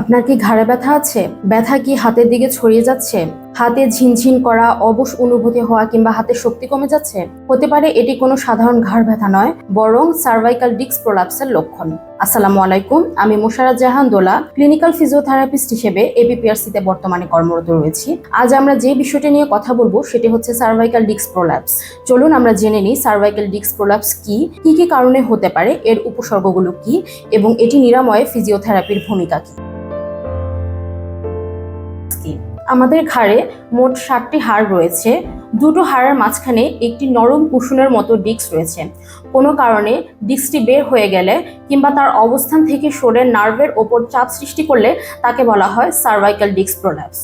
আপনার কি ঘাড়ে ব্যথা আছে? ব্যথা কি হাতের দিকে ছড়িয়ে যাচ্ছে? হাতে ঝিনঝিন করা অবশ অনুভূতি হওয়া কিংবা হাতের শক্তি কমে যাচ্ছে? হতে পারে এটি কোনো সাধারণ ঘাড় ব্যথা নয়, বরং সার্ভাইকাল ডিস্ক প্রোলাপসের লক্ষণ। আসসালামু আলাইকুম, আমি মোশাররত জাহান দোলা ক্লিনিক্যাল ফিজিওথেরাপিস্ট হিসেবে এবিপিআরসিতে বর্তমানে কর্মরত রয়েছি। আজ আমরা যে বিষয়টি নিয়ে কথা বলব, সেটি হচ্ছে সার্ভাইকাল ডিস্ক প্রোলাপস চলুন আমরা জেনে নিই সার্ভাইকাল ডিস্ক প্রোলাপস কি কি কি কারণে হতে পারে, এর উপসর্গগুলো কি, এবং এটি নিরাময়ে ফিজিওথেরাপির ভূমিকা কি। আমাদের ঘাড়ে মোট ষাটটি হাড় রয়েছে। দুটো হাড়ের মাঝখানে একটি নরম কুশনের মতো ডিস্ক রয়েছে। কোনো কারণে ডিস্কটি বের হয়ে গেলে কিংবা তার অবস্থান থেকে সরে নার্ভের ওপর চাপ সৃষ্টি করলে তাকে বলা হয় সার্ভাইকাল ডিস্ক প্রোল্যাপস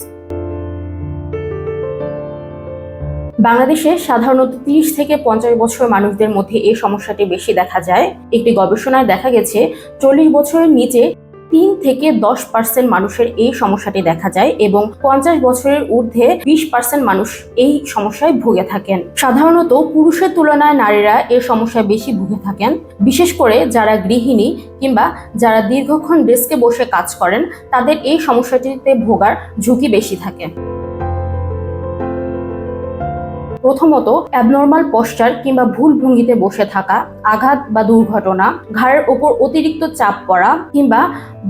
বাংলাদেশে সাধারণত তিরিশ থেকে পঞ্চাশ বছর মানুষদের মধ্যে এই সমস্যাটি বেশি দেখা যায়। একটি গবেষণায় দেখা গেছে, চল্লিশ বছরের নিচে তিন থেকে দশ পার্সেন্ট মানুষের এই সমস্যাটি দেখা যায় এবং পঞ্চাশ বছরের ঊর্ধ্বে বিশ পার্সেন্ট মানুষ এই সমস্যায় ভুগে থাকেন। সাধারণত পুরুষের তুলনায় নারীরা এই সমস্যায় বেশি ভুগে থাকেন, বিশেষ করে যারা গৃহিণী কিংবা যারা দীর্ঘক্ষণ ডেস্কে বসে কাজ করেন, তাদের এই সমস্যাটিতে ভোগার ঝুঁকি বেশি থাকে। প্রথমত অ্যাবনর্মাল পশ্চার কিংবা ভুল ভঙ্গিতে বসে থাকা, আঘাত বা দুর্ঘটনা, ঘাড়ের ওপর অতিরিক্ত চাপ পড়া কিংবা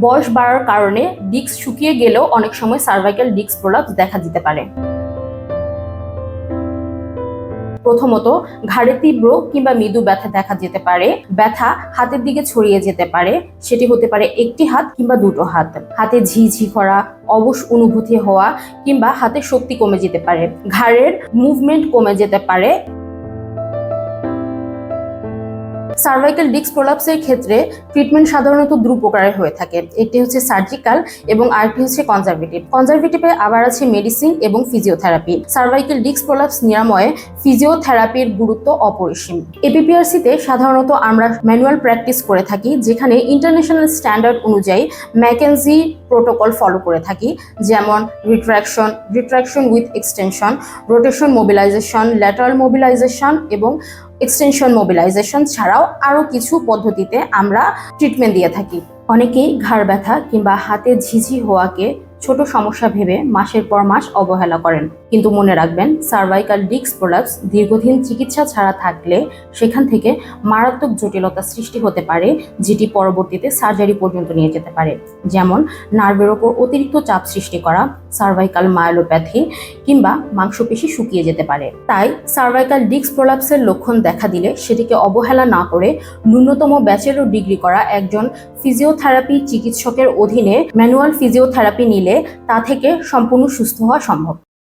বয়স বাড়ার কারণে ডিস্ক শুকিয়ে গেলেও অনেক সময় সার্ভাইকাল ডিস্ক প্রলাপ দেখা দিতে পারে। প্রথমত ঘাড়ে তীব্র কিংবা মৃদু ব্যথা দেখা যেতে পারে। ব্যথা হাতের দিকে ছড়িয়ে যেতে পারে। সেটি হতে পারে একটি হাত কিংবা দুটো হাত। হাতে ঝিঝি করা, অবশ অনুভূতি হওয়া কিংবা হাতের শক্তি কমে যেতে পারে। ঘাড়ের মুভমেন্ট কমে যেতে পারে। সার্ভাইকাল ডিস্ক প্রোলাপসের ক্ষেত্রে ট্রিটমেন্ট সাধারণত দু প্রকারের হয়ে থাকে। একটি হচ্ছে সার্জিক্যাল এবং আরেকটি হচ্ছে কনজারভেটিভ। কনজারভেটিভে আবার আছে মেডিসিন এবং ফিজিওথেরাপি। সার্ভাইকাল ডিস্ক প্রোলাপস নিরাময়ে ফিজিওথেরাপির গুরুত্ব অপরিসীম। এপিপিআরসিতে সাধারণত আমরা ম্যানুয়াল প্র্যাকটিস করে থাকি, যেখানে ইন্টারন্যাশনাল স্ট্যান্ডার্ড অনুযায়ী ম্যাকেনজি প্রোটোকল ফলো করে থাকি, যেমন retraction retraction with extension, rotation mobilisation, lateral mobilisation এবং এক্সটেনশন মোবিলাইজেশন ছাড়াও আরও কিছু পদ্ধতিতে আমরা ট্রিটমেন্ট দিয়ে থাকি। অনেকেই ঘাড় ব্যথা কিংবা হাতে ঝিঝি হওয়াকে ছোট সমস্যা ভেবে মাসের পর মাস অবহেলা করেন। কিন্তু মনে রাখবেন সার্ভাইকাল ডিস্ক প্রোলাপস দীর্ঘদিন চিকিৎসা ছাড়া থাকলে সেখান থেকে মারাত্মক জটিলতা সৃষ্টি হতে পারে, যেটি পরবর্তীতে সার্জারি পর্যন্ত নিয়ে যেতে পারে। যেমন নার্ভের ওপর অতিরিক্ত চাপ সৃষ্টি করা সার্ভাইকাল মায়োলোপ্যাথি কিংবা মাংসপেশি শুকিয়ে যেতে পারে। তাই সার্ভাইকাল ডিস্ক প্রোলাপসের লক্ষণ দেখা দিলে সেটিকে অবহেলা না করে ন্যূনতম ব্যাচেলর ডিগ্রি করা একজন ফিজিওথেরাপি চিকিৎসকের অধীনে ম্যানুয়াল ফিজিওথেরাপি নিলে তা থেকে সম্পূর্ণ সুস্থ হওয়া সম্ভব।